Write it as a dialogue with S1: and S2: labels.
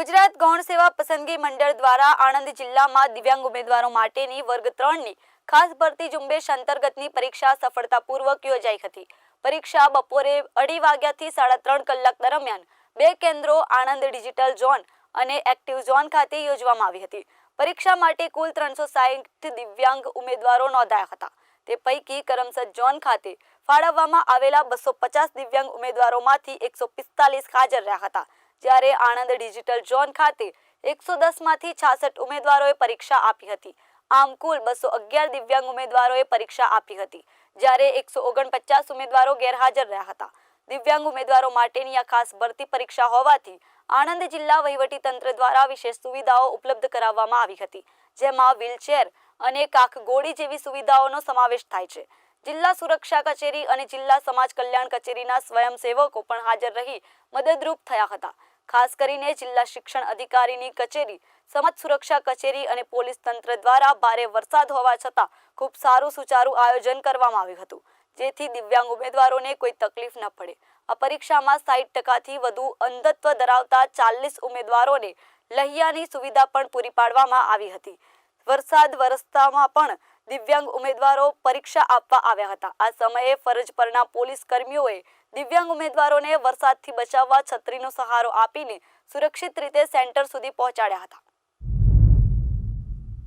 S1: ગુજરાત ગૌણ સેવા પસંદગી મંડળ દ્વારા આણંદ જિલ્લામાં દિવ્યાંગ ઉમેદવારો માટેની વર્ગ ત્રણની ખાસ ભરતી ઝુંબેશ અંતર્ગતની પરીક્ષા સફળતાપૂર્વક યોજાઈ હતી. પરીક્ષા બપોરે અઢી વાગ્યાથી સાડા ત્રણ કલાક દરમિયાન બે કેન્દ્રો આણંદ ડિજિટલ ઝોન અને એક્ટિવ ઝોન ખાતે યોજવામાં આવી હતી. પરીક્ષા માટે કુલ ત્રણસો સાહીઠ દિવ્યાંગ ઉમેદવારો નોંધાયા હતા. તે પૈકી કરમસદ ઝોન ખાતે ફાળવવામાં આવેલા બસો પચાસ દિવ્યાંગ ઉમેદવારોમાંથી એકસો પિસ્તાલીસ હાજર રહ્યા હતા. જ્યારે આણંદ ડિજિટલ ઝોન ખાતે એકસો દસમાંથી છાસઠ ઉમેદવારોએ પરીક્ષા આપી હતી. આમ કુલ બસો અગિયાર દિવ્યાંગ ઉમેદવારોએ પરીક્ષા આપી હતી, જ્યારે એકસો ઓગણપચાસ ઉમેદવારો ગેરહાજર રહ્યા હતા. દિવ્યાંગ ઉમેદવારો માટેની આ ખાસ ભરતી પરીક્ષા હોવાથી આણંદ જિલ્લા વહીવટી તંત્ર દ્વારા વિશેષ સુવિધાઓ ઉપલબ્ધ કરાવવામાં આવી હતી, જેમાં વ્હીલચેર અને કાખગોળી જેવી સુવિધાઓનો સમાવેશ થાય છે. જિલ્લા સુરક્ષા કચેરી અને જિલ્લા સમાજ કલ્યાણ કચેરીના સ્વયંસેવકો પણ હાજર રહી મદદરૂપ થયા હતા. ખાસ કરીને જિલ્લા શિક્ષણ અધિકારીની કચેરી, સમાજ સુરક્ષા કચેરી અને પોલીસ તંત્ર દ્વારા ભારે વરસાદ હોવા છતાં ખૂબ સારું સુચારું આયોજન કરવામાં આવ્યું હતું. જેથી દિવ્યાંગ ઉમેદવારોને કોઈ તકલીફ ન પડે. આ પરીક્ષામાં સાઠ ટકાથી વધુ અંધત્વ ધરાવતા ચાલીસ ઉમેદવારોને લહિયાની સુવિધા પણ પૂરી પાડવામાં આવી હતી. વરસાદ વરસતામાં પણ દિવ્યાંગ ઉમેદવારો પરીક્ષા આપવા આવ્યા હતા. આ સમયે ફરજ પરના પોલીસ કર્મીઓએ દિવ્યાંગ ઉમેદવારોને વરસાદથી બચાવવા છત્રીનો સહારો આપીને સુરક્ષિત રીતે સેન્ટર સુધી પહોંચાડ્યા હતા.